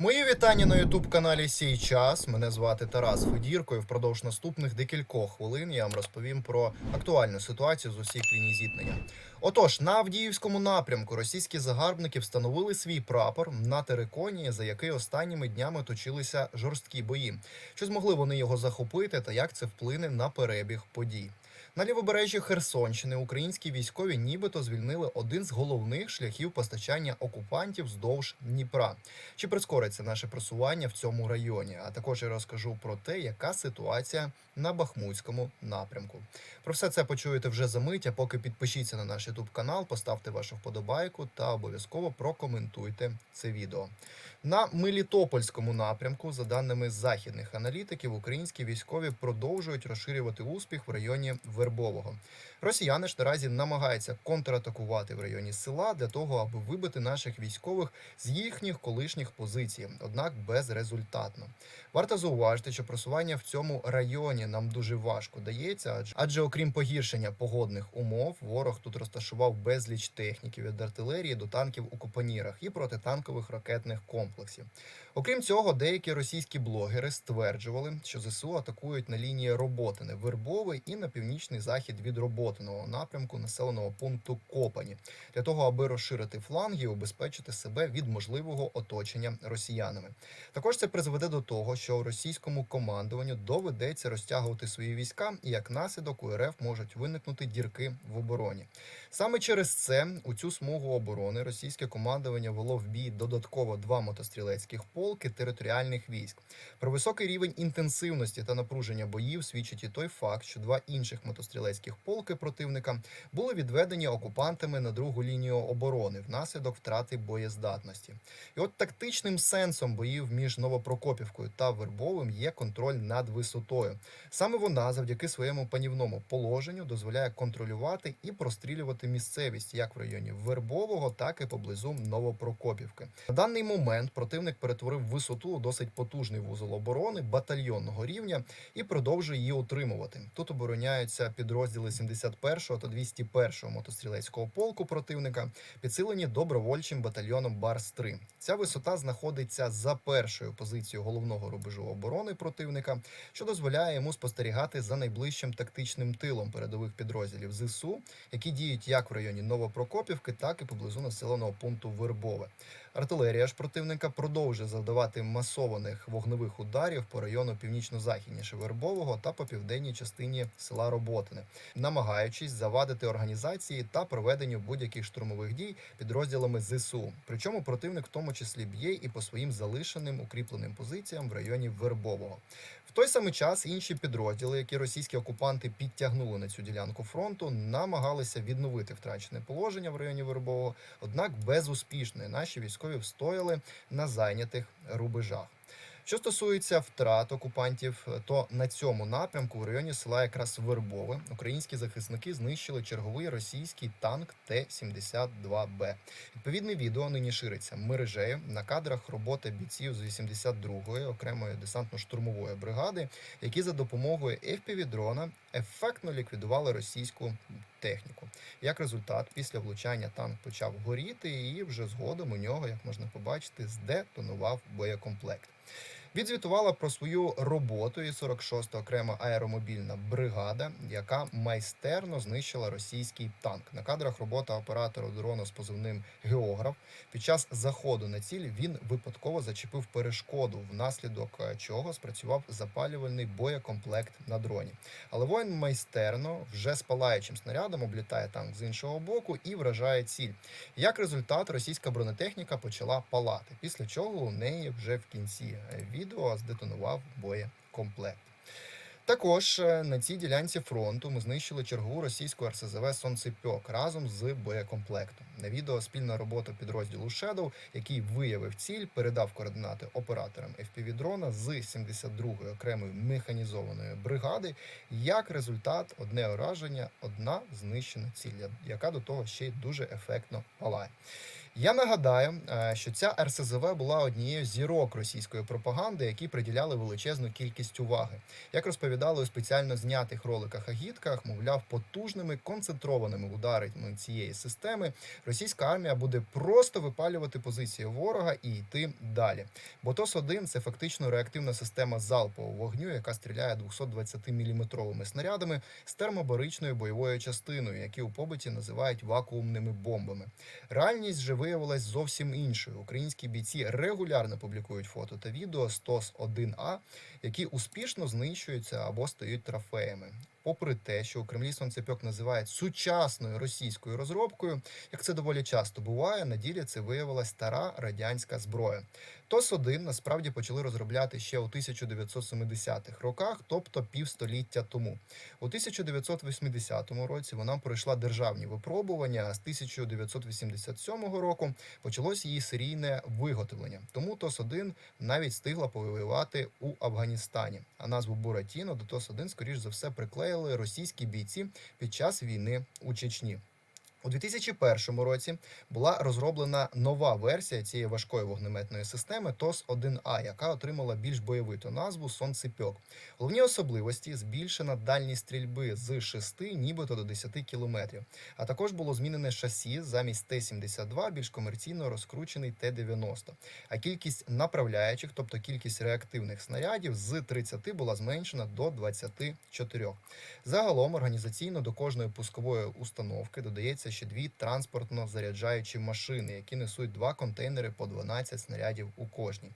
Мої вітання на Ютуб каналі Сій час. Мене звати Тарас Федірко. І впродовж наступних декількох хвилин я вам розповім про актуальну ситуацію з усіх ліній зіткнення. Отож, на Авдіївському напрямку російські загарбники встановили свій прапор на териконі, за який останніми днями точилися жорсткі бої. Чи змогли вони його захопити та як це вплине на перебіг подій? На лівобережжі Херсонщини українські військові нібито звільнили один з головних шляхів постачання окупантів вздовж Дніпра. Чи прискориться наше просування в цьому районі? А також я розкажу про те, яка ситуація на Бахмутському напрямку. Про все це почуєте вже за мить. А поки підпишіться на наш YouTube канал, поставте вашу вподобайку та обов'язково прокоментуйте це відео. На Мелітопольському напрямку, за даними західних аналітиків, українські військові продовжують розширювати успіх в районі Вербового. Росіяни ж наразі намагаються контратакувати в районі села для того, аби вибити наших військових з їхніх колишніх позицій, однак безрезультатно. Варто зауважити, що просування в цьому районі нам дуже важко дається, адже- адже окрім погіршення погодних умов, ворог тут розташував безліч техніки від артилерії до танків у купонірах і протитанкових ракетних комплексів комплексі. Окрім цього, деякі російські блогери стверджували, що ЗСУ атакують на лінії Роботине, Вербовий і на північний захід від Роботиного напрямку населеного пункту Копані для того, аби розширити фланги і убезпечити себе від можливого оточення росіянами. Також це призведе до того, що російському командуванню доведеться розтягувати свої війська, і як наслідок у РФ можуть виникнути дірки в обороні. Саме через це у цю смугу оборони російське командування вело в бій додатково два мотострілецьких полки територіальних військ. Про високий рівень інтенсивності та напруження боїв свідчить і той факт, що два інших мотострілецьких полки противника були відведені окупантами на другу лінію оборони внаслідок втрати боєздатності. І от тактичним сенсом боїв між Новопрокопівкою та Вербовим є контроль над висотою. Саме вона, завдяки своєму панівному положенню, дозволяє контролювати і прострілювати місцевість як в районі Вербового, так і поблизу Новопрокопівки. На даний момент противник перетворив висоту досить потужний вузол оборони батальйонного рівня і продовжує її утримувати. Тут обороняються підрозділи 71-го та 201-го мотострілецького полку противника, підсилені добровольчим батальйоном Барс 3 Ця висота знаходиться за першою позицією головного рубежу оборони противника, що дозволяє йому спостерігати за найближчим тактичним тилом передових підрозділів ЗСУ, які діють як в районі Новопрокопівки, так і поблизу населеного пункту Вербове. Артилерія ж противника продовжує завдавати масованих вогневих ударів по району північно-західніше Вербового та по південній частині села Роботине, намагаючись завадити організації та проведенню будь-яких штурмових дій підрозділами ЗСУ. Причому противник в тому числі б'є і по своїм залишеним укріпленим позиціям в районі Вербового. В той самий час інші підрозділи, які російські окупанти підтягнули на цю ділянку фронту, намагалися відновити втрачене положення в районі Вербового, однак безуспішно наші військові встояли на зайнятих рубежах. Що стосується втрат окупантів, то на цьому напрямку в районі села якраз Вербове українські захисники знищили черговий російський танк Т-72Б. Відповідне відео нині шириться мережею на кадрах роботи бійців з 82-ї окремої десантно-штурмової бригади, які за допомогою FPV-дрона ефектно ліквідували російську техніку. Як результат, після влучання танк почав горіти, і вже згодом у нього, як можна побачити, здетонував боєкомплект. Відзвітувала про свою роботу і 46-та окрема аеромобільна бригада, яка майстерно знищила російський танк. На кадрах робота оператора дрону з позивним географ. Під час заходу на ціль він випадково зачепив перешкоду, внаслідок е, чого спрацював запалювальний боєкомплект на дроні. Але воїн майстерно вже з палаючим снарядом облітає танк з іншого боку і вражає ціль. Як результат, російська бронетехніка почала палати, після чого у неї вже в кінці е, відео здетонував боєкомплект. Також е, на цій ділянці фронту ми знищили чергову російську РСЗВ Сонцепьок разом з боєкомплектом. На відео спільна робота підрозділу Shadow, який виявив ціль, передав координати операторам FPV-дрона з 72-ї окремої механізованої бригади. Як результат, одне ураження, одна знищена ціль, яка до того ще й дуже ефектно палає. Я нагадаю, е, що ця РСЗВ була однією зірок російської пропаганди, які приділяли величезну кількість уваги. Як розповідали у спеціально знятих роликах агітках, мовляв, потужними концентрованими ударами цієї системи російська армія буде просто випалювати позиції ворога і йти далі. Бо ТОС-1 – це фактично реактивна система залпового вогню, яка стріляє 220-мм снарядами з термобаричною бойовою частиною, які у побиті називають вакуумними бомбами. Реальність же виявилась зовсім іншою. Українські бійці регулярно публікують фото та відео з ТОС-1А, які успішно знищуються або стають трофеями. Попри те, що у Кремлі сонцепьок називають сучасною російською розробкою, як це доволі часто буває, на ділі це виявилась стара радянська зброя. ТОС-1 насправді почали розробляти ще у 1970-х роках, тобто півстоліття тому. У 1980 році вона пройшла державні випробування. А з 1987 року почалось її серійне виготовлення. Тому ТОС-1 навіть встигла повоювати у Афганістані. А назву Буратіно до ТОС-1, скоріш за все, приклеїли російські бійці під час війни у Чечні. У 2001 році була розроблена нова версія цієї важкої вогнеметної системи ТОС-1А, яка отримала більш бойовиту назву Сонцепьок. Головні особливості збільшена дальність стрільби з 6 нібито до 10 кілометрів. А також було змінене шасі замість Т-72, більш комерційно розкручений Т-90. А кількість направляючих, тобто кількість реактивних снарядів, з 30 була зменшена до 24. Загалом організаційно до кожної пускової установки додається ще дві транспортно-заряджаючі машини, які несуть два контейнери по 12 снарядів у кожній.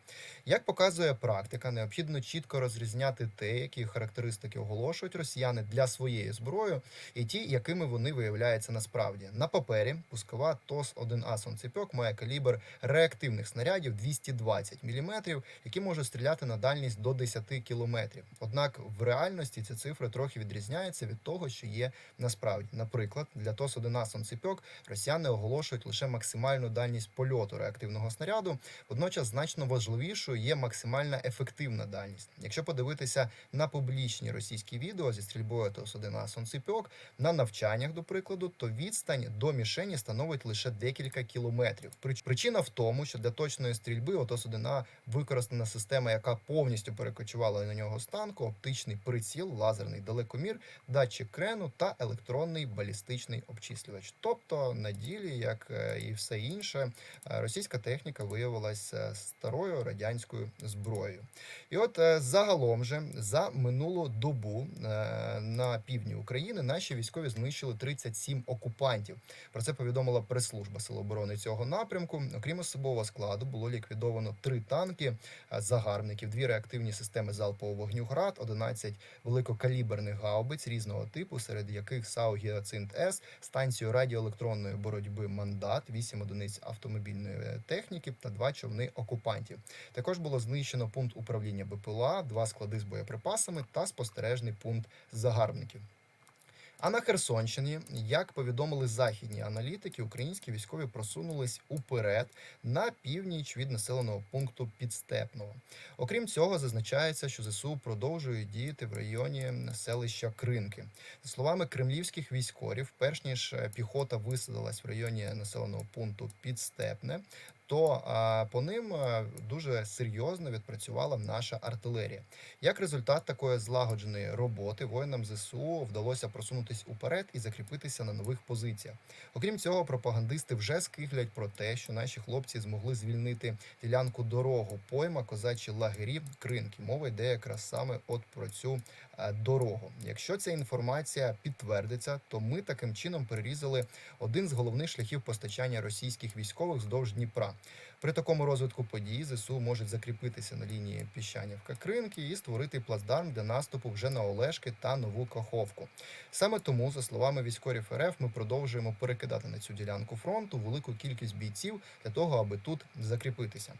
Як показує практика, необхідно чітко розрізняти те, які характеристики оголошують росіяни для своєї зброї, і ті, якими вони виявляються насправді. На папері пускова ТОС-1А «Сонцепьок» має калібр реактивних снарядів 220 мм, які можуть стріляти на дальність до 10 км. Однак в реальності ці цифри трохи відрізняються від того, що є насправді. Наприклад, для ТОС-1А «Сонцепьок» росіяни оголошують лише максимальну дальність польоту реактивного снаряду. Водночас значно важливішою є максимальна ефективна дальність. Якщо подивитися на публічні російські відео зі стрільбою ТОС-1А «Сонцепьок» на навчаннях, до прикладу, то відстань до мішені становить лише декілька кілометрів. Прич- Причина в тому, що для точної стрільби у ТОС-1А використана система, яка повністю перекочувала на нього з танку, оптичний приціл, лазерний далекомір, датчик крену та електронний балістичний обчислювач. Тобто на ділі, як е, і все інше, е, російська техніка виявилася старою радянською зброєю. І от е, загалом же за минулу добу е, на півдні України наші військові знищили 37 окупантів. Про це повідомила прес-служба Сил оборони цього напрямку. Окрім особового складу, було ліквідовано три танки е, загарбників, дві реактивні системи залпового вогню ГРАД, 11 великокаліберних гаубиць різного типу, серед яких САУ Гіацинт С, станцію радіоелектронної боротьби Мандат, 8 одиниць автомобільної е, техніки та два човни окупантів. Також було знищено пункт управління БПЛА, два склади з боєприпасами та спостережний пункт загарбників. А на Херсонщині, як повідомили західні аналітики, українські військові просунулись уперед на північ від населеного пункту Підстепного. Окрім цього, зазначається, що ЗСУ продовжують діяти в районі селища Кринки. За словами кремлівських військових, перш ніж піхота висадилась в районі населеного пункту Підстепне, то по ним дуже серйозно відпрацювала наша артилерія. Як результат такої злагодженої роботи, воїнам ЗСУ вдалося просунутись уперед і закріпитися на нових позиціях. Окрім цього, пропагандисти вже скиглять про те, що наші хлопці змогли звільнити ділянку дорогу пойма, козачі лагері, кринки. Мова йде якраз саме от про цю е, дорогу. Якщо ця інформація підтвердиться, то ми таким чином перерізали один з головних шляхів постачання російських військових вздовж Дніпра. При такому розвитку подій ЗСУ можуть закріпитися на лінії Піщанівка Кринки і створити плацдарм для наступу вже на Олешки та Нову Каховку. Саме тому, за словами військових РФ, ми продовжуємо перекидати на цю ділянку фронту велику кількість бійців для того, аби тут закріпитися.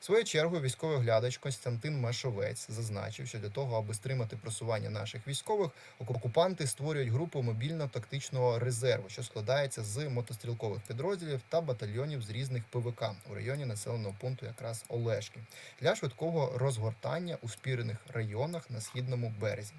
В свою чергу військовий глядач Константин Машовець зазначив, що для того, аби стримати просування наших військових, окупанти створюють групу мобільно-тактичного резерву, що складається з мотострілкових підрозділів та батальйонів з різних ПВК у районі населеного пункту, якраз Олешки, для швидкого розгортання у спірених районах на східному березі.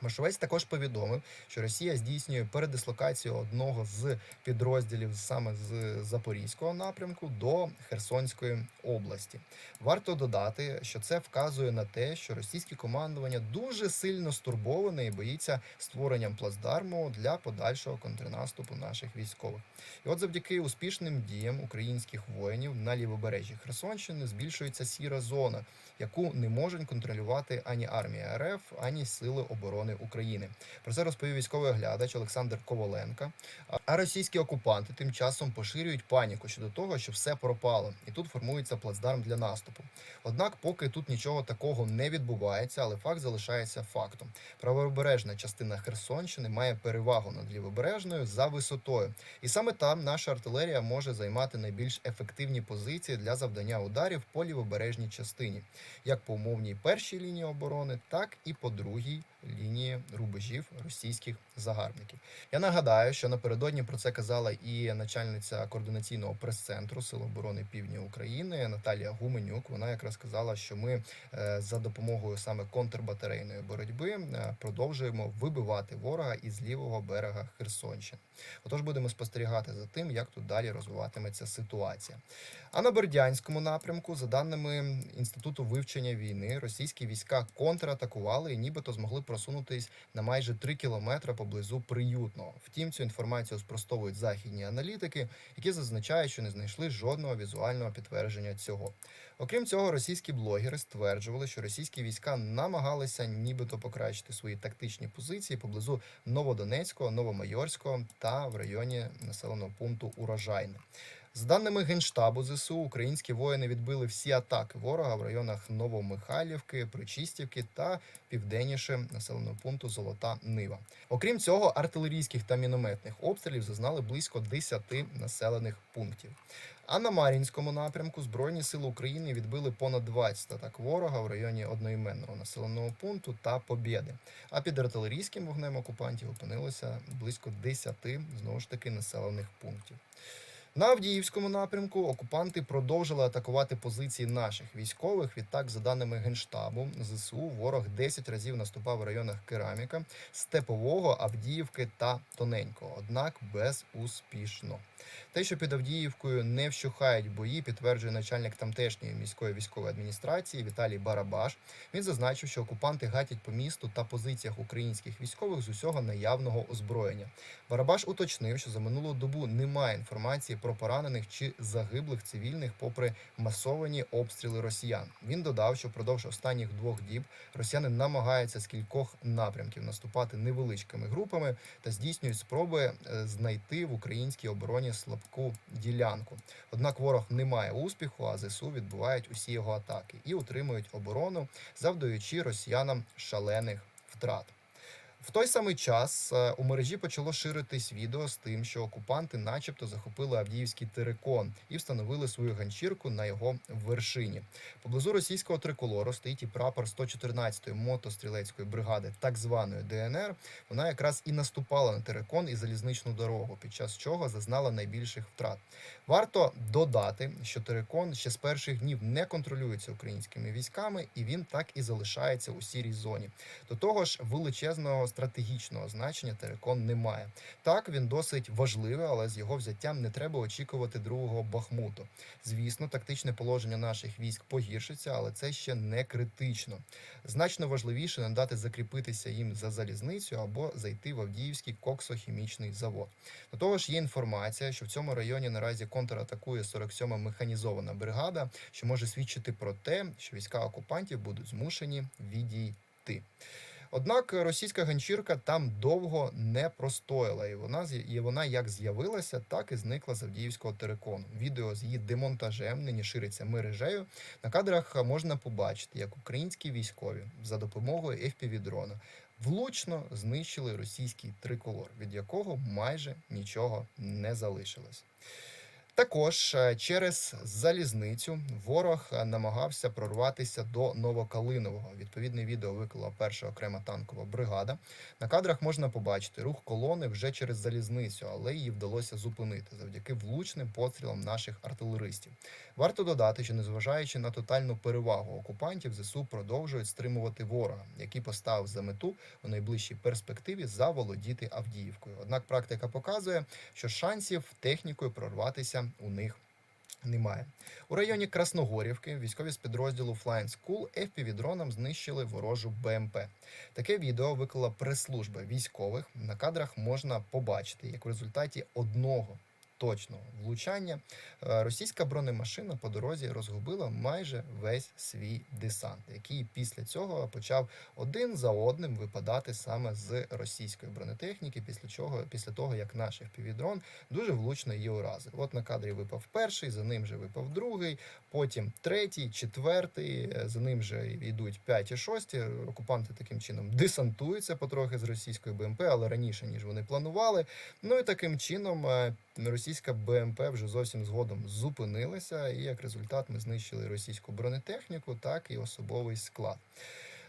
Машовець також повідомив, що Росія здійснює передислокацію одного з підрозділів саме з Запорізького напрямку до Херсонської області. Варто додати, що це вказує на те, що російське командування дуже сильно стурбоване і боїться створенням плацдарму для подальшого контрнаступу наших військових. І от завдяки успішним діям українських воїнів на лівобережжі Херсонщини збільшується сіра зона, яку не можуть контролювати ані армія РФ, ані сили оборони України. Про це розповів військовий оглядач Олександр Коваленко. А- А російські окупанти тим часом поширюють паніку щодо того, що все пропало, і тут формується плацдарм для наступу. Однак, поки тут нічого такого не відбувається, але факт залишається фактом. Правобережна частина Херсонщини має перевагу над лівобережною за висотою, і саме там наша артилерія може займати найбільш ефективні позиції для завдання ударів по лівобережній частині, як по умовній першій лінії оборони, так і по другій лінії рубежів російських загарбників. Я нагадаю, що напередодні про це казала і начальниця координаційного прес-центру Сил оборони Півдня України Наталія Гуменюк. Вона якраз казала, що ми е, за допомогою саме контрбатарейної боротьби е, продовжуємо вибивати ворога із лівого берега Херсонщини. Отож будемо спостерігати за тим, як тут далі розвиватиметься ситуація. А на Бердянському напрямку, за даними інституту вивчення війни, російські війська контратакували і нібито змогли просунутись на майже 3 кілометри поблизу приютного. Втім, цю інформацію спростовують західні аналітики, які зазначають, що не знайшли жодного візуального підтвердження цього. Окрім цього, російські блогери стверджували, що російські війська намагалися нібито покращити свої тактичні позиції поблизу Новодонецького, Новомайорського та в районі населеного пункту Урожайне. З даними Генштабу ЗСУ, українські воїни відбили всі атаки ворога в районах Новомихайлівки, Причистівки та південніше населеного пункту Золота Нива. Окрім цього, артилерійських та мінометних обстрілів зазнали близько 10 населених пунктів. А на Мар'їнському напрямку Збройні сили України відбили понад 20 атак ворога в районі одноіменного населеного пункту та Побєди. А під артилерійським вогнем окупантів опинилося близько 10 знову ж таки населених пунктів. На Авдіївському напрямку окупанти продовжили атакувати позиції наших військових. Відтак, за даними генштабу ЗСУ, ворог 10 разів наступав в районах Кераміка, Степового, Авдіївки та Тоненького, однак безуспішно. Те, що під Авдіївкою не вщухають бої, підтверджує начальник тамтешньої міської військової адміністрації Віталій Барабаш. Він зазначив, що окупанти гатять по місту та позиціях українських військових з усього наявного озброєння. Барабаш уточнив, що за минулу добу немає інформації про поранених чи загиблих цивільних, попри масовані обстріли росіян. Він додав, що впродовж останніх двох діб росіяни намагаються з кількох напрямків наступати невеличкими групами та здійснюють спроби е, знайти в українській обороні слабку ділянку. Однак ворог не має успіху, а ЗСУ відбувають усі його атаки і утримують оборону, завдаючи росіянам шалених втрат. В той самий час е, у мережі почало ширитись відео з тим, що окупанти, начебто, захопили Авдіївський терикон і встановили свою ганчірку на його вершині. Поблизу російського триколору стоїть і прапор 114-ї мотострілецької бригади, так званої ДНР. Вона якраз і наступала на терикон і залізничну дорогу, під час чого зазнала найбільших втрат. Варто додати, що терикон ще з перших днів не контролюється українськими військами, і він так і залишається у сірій зоні. До того ж, величезного стратегічного значення терикон немає. Так він досить важливий, але з його взяттям не треба очікувати другого Бахмуту. Звісно, тактичне положення наших військ погіршиться, але це ще не критично. Значно важливіше не дати закріпитися їм за залізницю або зайти в Авдіївський коксохімічний завод. До того ж, є інформація, що в цьому районі наразі контратакує 47-ма механізована бригада, що може свідчити про те, що війська окупантів будуть змушені відійти. Однак російська ганчірка там довго не простояла, і вона і вона як з'явилася, так і зникла з Авдіївського терикону. Відео з її демонтажем нині шириться мережею. На кадрах можна побачити, як українські військові за допомогою FPV-дрона влучно знищили російський триколор, від якого майже нічого не залишилось. Також е, через залізницю ворог е, намагався прорватися до Новокалинового. Відповідне відео виклала перша окрема танкова бригада. На кадрах можна побачити рух колони вже через залізницю, але її вдалося зупинити завдяки влучним пострілам наших артилеристів. Варто додати, що незважаючи на тотальну перевагу окупантів, ЗСУ продовжують стримувати ворога, який поставив за мету у найближчій перспективі заволодіти Авдіївкою. Однак практика показує, що шансів технікою прорватися у них немає. У районі Красногорівки військові з підрозділу Flying School FPV-дроном знищили ворожу БМП. Таке відео виклала прес-служба військових. На кадрах можна побачити, як в результаті одного точного влучання е, російська бронемашина по дорозі розгубила майже весь свій десант, який після цього почав один за одним випадати саме з російської бронетехніки, після чого, після того як наш FPV-дрон дуже влучно її уразив. От на кадрі випав перший, за ним же випав другий, потім третій, четвертий, е, за ним же йдуть п'ять і шості. Окупанти таким чином десантуються потрохи з російської БМП, але раніше ніж вони планували. Ну і таким чином е, російська БМП вже зовсім згодом зупинилася, і як результат ми знищили російську бронетехніку, так і особовий склад.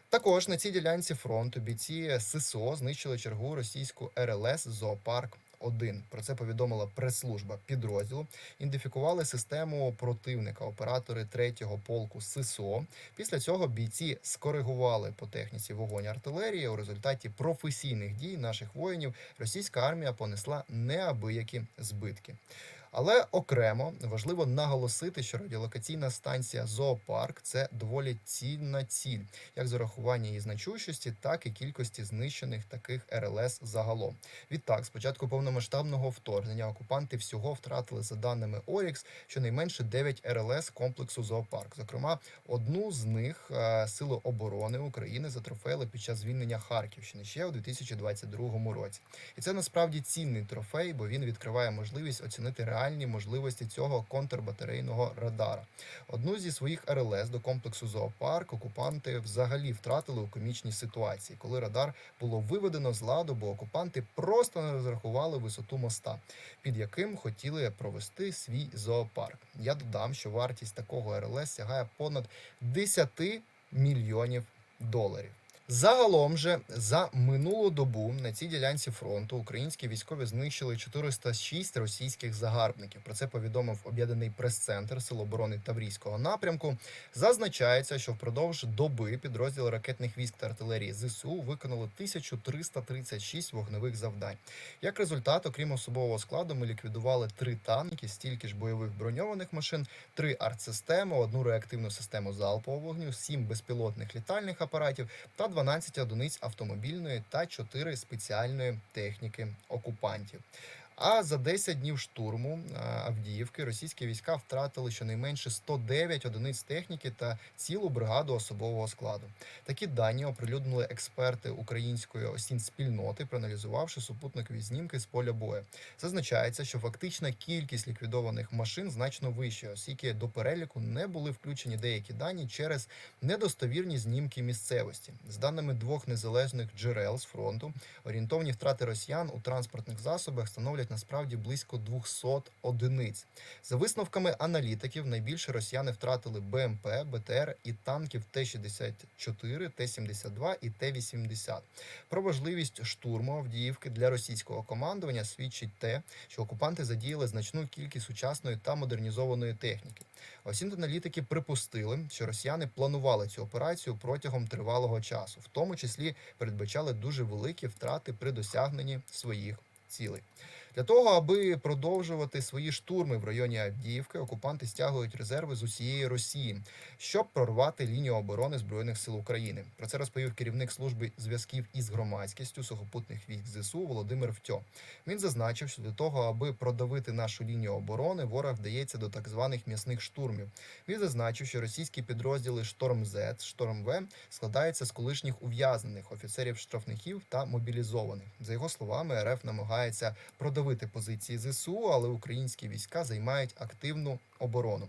Також на цій ділянці фронту бійці ССО знищили чергу російську РЛС Зоопарк. 1 про це повідомила прес-служба підрозділу. Ідентифікували систему противника, оператори третього полку ССО. Після цього бійці скоригували по техніці вогонь артилерії. У результаті професійних дій наших воїнів російська армія понесла неабиякі збитки. Але окремо важливо наголосити, що радіолокаційна станція Зоопарк це доволі цінна ціль, як з урахування її значущості, так і кількості знищених таких РЛС загалом. Відтак, з початку повномасштабного вторгнення окупанти всього втратили за даними Орікс щонайменше 9 РЛС комплексу Зоопарк. Зокрема, одну з них е, сили оборони України затрофеїли під час звільнення Харківщини ще у 2022 році. І це насправді цінний трофей, бо він відкриває можливість оцінити реальні можливості цього контрбатарейного радара. Одну зі своїх РЛС до комплексу зоопарк окупанти взагалі втратили у комічній ситуації, коли радар було виведено з ладу, бо окупанти просто не розрахували висоту моста, під яким хотіли провести свій зоопарк. Я додам, що вартість такого РЛС сягає понад 10 мільйонів доларів. Загалом же за минулу добу на цій ділянці фронту українські військові знищили 406 російських загарбників. Про це повідомив об'єднаний прес-центр Сил оборони Таврійського напрямку. Зазначається, що впродовж доби підрозділи ракетних військ та артилерії ЗСУ виконали 1336 вогневих завдань. Як результат, окрім особового складу, ми ліквідували три танки, стільки ж бойових броньованих машин, три артсистеми, одну реактивну систему залпового вогню, сім безпілотних літальних апаратів та 12 одиниць автомобільної та 4 спеціальної техніки окупантів. А за 10 днів штурму Авдіївки російські війська втратили щонайменше 109 одиниць техніки та цілу бригаду особового складу. Такі дані оприлюднили експерти української осінь спільноти, проаналізувавши супутникові знімки з поля бою. Зазначається, що фактична кількість ліквідованих машин значно вища, оскільки до переліку не були включені деякі дані через недостовірні знімки місцевості. З даними двох незалежних джерел з фронту, орієнтовні втрати росіян у транспортних засобах становлять насправді близько 200 одиниць. За висновками аналітиків, найбільше росіяни втратили БМП, БТР і танків Т-64, Т-72 і Т-80. Про важливість штурму Авдіївки для російського командування свідчить те, що окупанти задіяли значну кількість сучасної та модернізованої техніки. Осінь аналітики припустили, що росіяни планували цю операцію протягом тривалого часу, в тому числі передбачали дуже великі втрати при досягненні своїх цілей. Для того, аби продовжувати свої штурми в районі Авдіївки, окупанти стягують резерви з усієї Росії, щоб прорвати лінію оборони збройних сил України. Про це розповів керівник служби зв'язків із громадськістю сухопутних військ ЗСУ Володимир Втьо. Він зазначив, що для того, аби продавити нашу лінію оборони, ворог вдається до так званих м'ясних штурмів. Він зазначив, що російські підрозділи Шторм З, Шторм В складаються з колишніх ув'язнених офіцерів штрафників та мобілізованих. За його словами, РФ намагається продавити позиції ЗСУ, але українські війська займають активну оборону.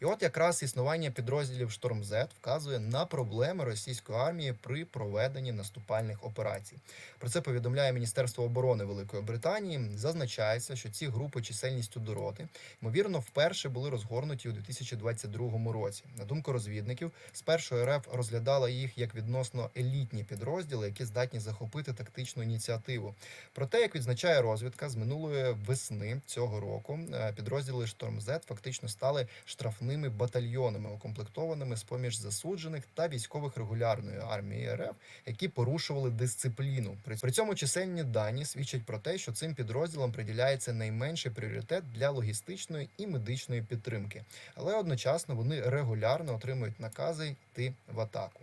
І от якраз існування підрозділів Штормзет вказує на проблеми російської армії при проведенні наступальних операцій. Про це повідомляє Міністерство оборони Великої Британії. Зазначається, що ці групи чисельністю до роти ймовірно вперше були розгорнуті у 2022 році. На думку розвідників, спершу РФ розглядала їх як відносно елітні підрозділи, які здатні захопити тактичну ініціативу. Проте, як відзначає розвідка, з минулої весни цього року е, підрозділи Штормзет фактично стали штрафними батальйонами, укомплектованими з поміж засуджених та військових регулярної армії РФ, які порушували дисципліну. При цьому чисельні дані свідчать про те, що цим підрозділам приділяється найменший пріоритет для логістичної і медичної підтримки, але одночасно вони регулярно отримують накази йти в атаку.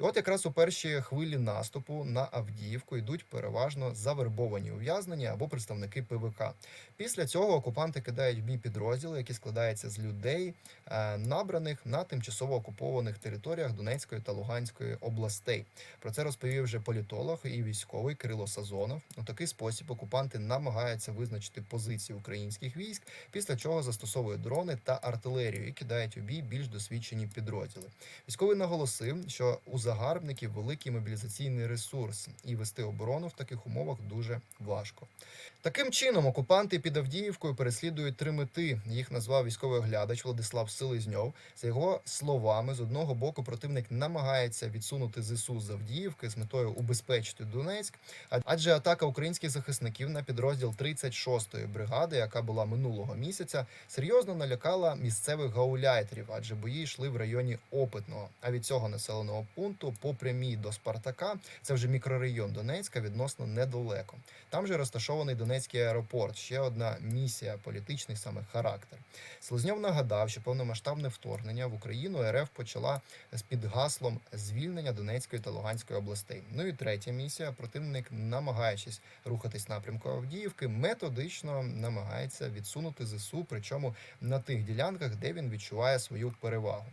І от якраз у першій хвилі наступу на Авдіївку йдуть переважно завербовані ув'язнені або представники ПВК. Після цього окупанти кидають в бій підрозділи, які складаються з людей, е, набраних на тимчасово окупованих територіях Донецької та Луганської областей. Про це розповів вже політолог і військовий Кирило Сазонов. У такий спосіб окупанти намагаються визначити позиції українських військ, після чого застосовують дрони та артилерію і кидають у бій більш досвідчені підрозділи. Військовий наголосив, що у загарбників великий мобілізаційний ресурс, і вести оборону в таких умовах дуже важко. Таким чином, окупанти під Авдіївкою переслідують три мети. Їх назвав військовий оглядач Владислав Селезньов. За його словами, з одного боку противник намагається відсунути ЗСУ з Авдіївки з метою убезпечити Донецьк, адже атака українських захисників на підрозділ 36-ї бригади, яка була минулого місяця, серйозно налякала місцевих гауляйтерів, адже бої йшли в районі Опитного. А від цього населеного пункту по прямій до Спартака, це вже мікрорайон Донецька, відносно недалеко. Там же розташований Донецький аеропорт. Ще одна місія, політичний саме характер. Селезньов нагадав, що повномасштабне вторгнення в Україну РФ почала з під гаслом звільнення Донецької та Луганської областей. Ну і третя місія. Противник, намагаючись рухатись напрямку Авдіївки, методично намагається відсунути ЗСУ, причому на тих ділянках, де він відчуває свою перевагу.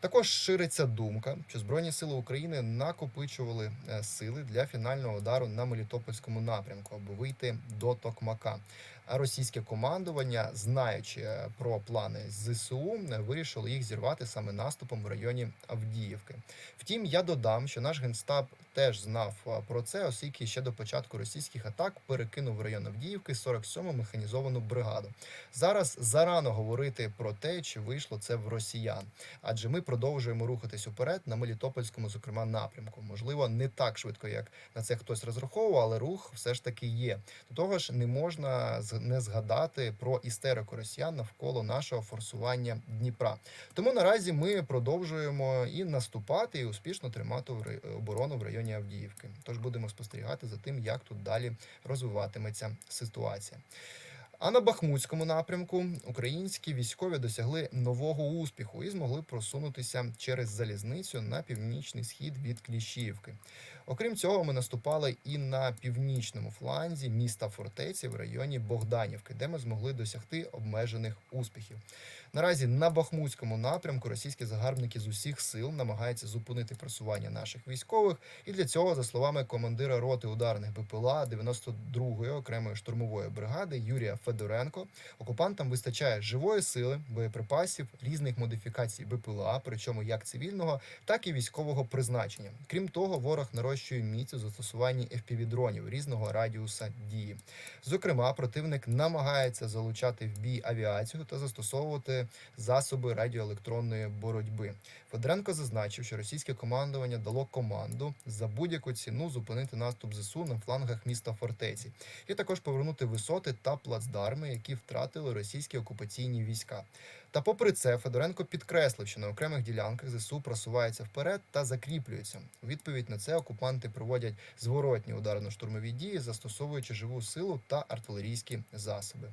Також шириться думка, що Збройні сили України накопичували е, сили для фінального удару на Мелітопольському напрямку, аби вийти до Токмака. Російське командування, знаючи е, про плани ЗСУ, е, вирішило їх зірвати саме наступом в районі Авдіївки. Втім, я додам, що наш генштаб теж знав е, про це, оскільки ще до початку російських атак перекинув в район Авдіївки 47-му механізовану бригаду. Зараз зарано говорити про те, чи вийшло це в росіян, адже ми продовжуємо рухатись уперед на Мелітопольському, зокрема, напрямку. Можливо, не так швидко, як на це хтось розраховував, але рух все ж таки є. До того ж, не можна з- не згадати про істерику росіян навколо нашого форсування Дніпра. Тому наразі ми продовжуємо і наступати, і успішно тримати оборону в районі Авдіївки. Тож будемо спостерігати за тим, як тут далі розвиватиметься ситуація. А на Бахмутському напрямку українські військові досягли нового успіху і змогли просунутися через залізницю на північний схід від Кліщіївки. Окрім цього, ми наступали і на північному фланзі міста фортеці в районі Богданівки, де ми змогли досягти обмежених успіхів. Наразі на Бахмутському напрямку російські загарбники з усіх сил намагаються зупинити просування наших військових, і для цього, за словами командира роти ударних БПЛА 92-ї окремої штурмової бригади Юрія Федоренко, окупантам вистачає живої сили, боєприпасів, різних модифікацій БПЛА, причому як цивільного, так і військового призначення. Крім того, ворог нарощує міць у застосуванні FPV-дронів різного радіуса дії. Зокрема, противник намагається залучати в бій авіацію та застосовувати засоби радіоелектронної боротьби. Федоренко зазначив, що російське командування дало команду за будь-яку ціну зупинити наступ ЗСУ на флангах міста фортеці, і також повернути висоти та плацдарми, які втратили російські окупаційні війська. Та попри це, Федоренко підкреслив, що на окремих ділянках ЗСУ просувається вперед та закріплюється. У відповідь на це окупанти проводять зворотні ударно-штурмові дії, застосовуючи живу силу та артилерійські засоби.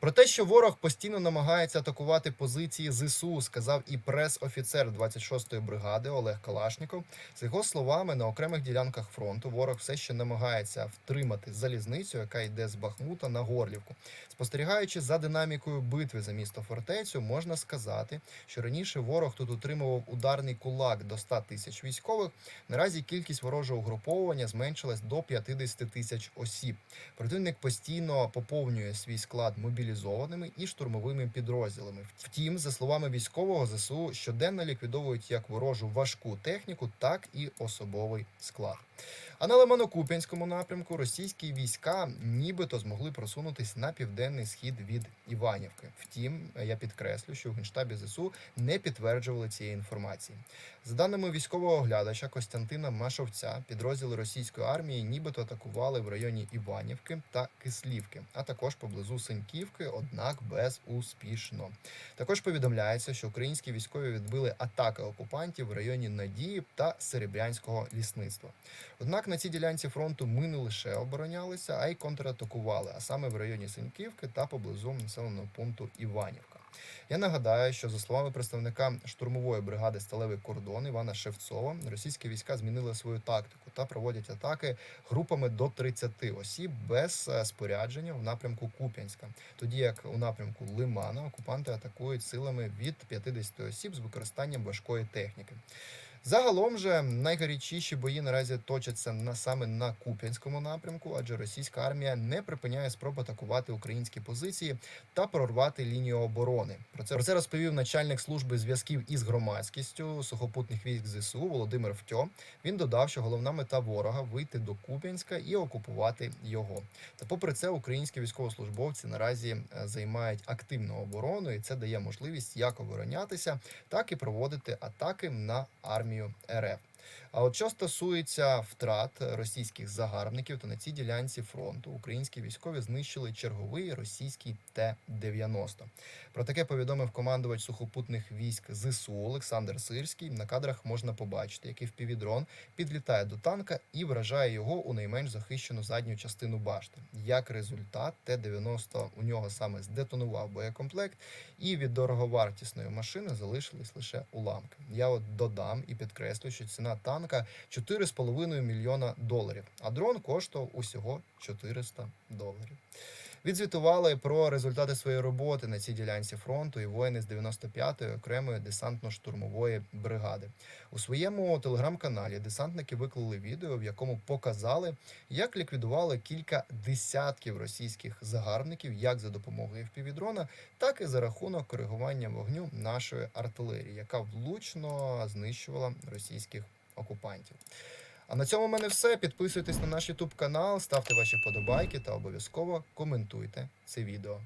Про те, що ворог постійно намагається атакувати позиції ЗСУ, сказав і прес-офіцер 26-ї бригади Олег Калашніков. З його словами, на окремих ділянках фронту ворог все ще намагається втримати залізницю, яка йде з Бахмута на Горлівку. Спостерігаючи за динамікою битви за місто фортецю, можна сказати, що раніше ворог тут утримував ударний кулак до 100 тисяч військових. Наразі кількість ворожого угруповування зменшилась до 50 тисяч осіб. Противник постійно поповнює свій склад мобілізації мобілізованими і штурмовими підрозділами. Втім, за словами військового ЗСУ, щоденно ліквідовують як ворожу важку техніку, так і особовий склад. А на Лимано-Куп'янському напрямку російські війська нібито змогли просунутись на південний схід від Іванівки. Втім, я підкреслю, що в генштабі ЗСУ не підтверджували цієї інформації. За даними військового оглядача Костянтина Машовця, підрозділи російської армії нібито атакували в районі Іванівки та Кислівки, а також поблизу Синьківки, однак безуспішно. Також повідомляється, що українські військові відбили атаки окупантів в районі Надії та Серебрянського лісництва. Однак на цій ділянці фронту ми не лише оборонялися, а й контратакували, а саме в районі Синьківки та поблизу населеного пункту Іванівка. Я нагадаю, що за словами представника штурмової бригади Сталевий кордон Івана Шевцова, російські війська змінили свою тактику та проводять атаки групами до 30 осіб без е, спорядження в напрямку Куп'янська, тоді як у напрямку Лимана окупанти атакують силами від 50 осіб з використанням важкої техніки. Загалом же найгарячіші бої наразі точаться на саме на Куп'янському напрямку, адже російська армія не припиняє спроб атакувати українські позиції та прорвати лінію оборони. Про це про це розповів начальник служби зв'язків із громадськістю сухопутних військ ЗСУ Володимир Втьо. Він додав, що головна мета ворога вийти до Куп'янська і окупувати його. Та попри це, українські військовослужбовці наразі е, займають активну оборону, і це дає можливість як оборонятися, так і проводити атаки на армію РФ. А от що стосується втрат російських загарбників, то на цій ділянці фронту українські військові знищили черговий російський Т-90. Про таке повідомив командувач сухопутних військ ЗСУ Олександр Сирський. На кадрах можна побачити, як впівдрон підлітає до танка і вражає його у найменш захищену задню частину башти. Як результат, Т-90 у нього саме здетонував боєкомплект, і від дороговартісної машини залишились лише уламки. Я от додам і підкреслю, що ціна танка 4,5 мільйона доларів, а дрон коштував усього 400 доларів. Відзвітували про результати своєї роботи на цій ділянці фронту і воїни з 95-ї окремої десантно-штурмової бригади. У своєму телеграм-каналі десантники виклали відео, в якому показали, як ліквідували кілька десятків російських загарбників, як за допомогою FPV-дрона, так і за рахунок коригування вогню нашої артилерії, яка влучно знищувала російських окупантів. А на цьому в мене все. Підписуйтесь на наш YouTube канал, ставте ваші вподобайки та обов'язково коментуйте це відео.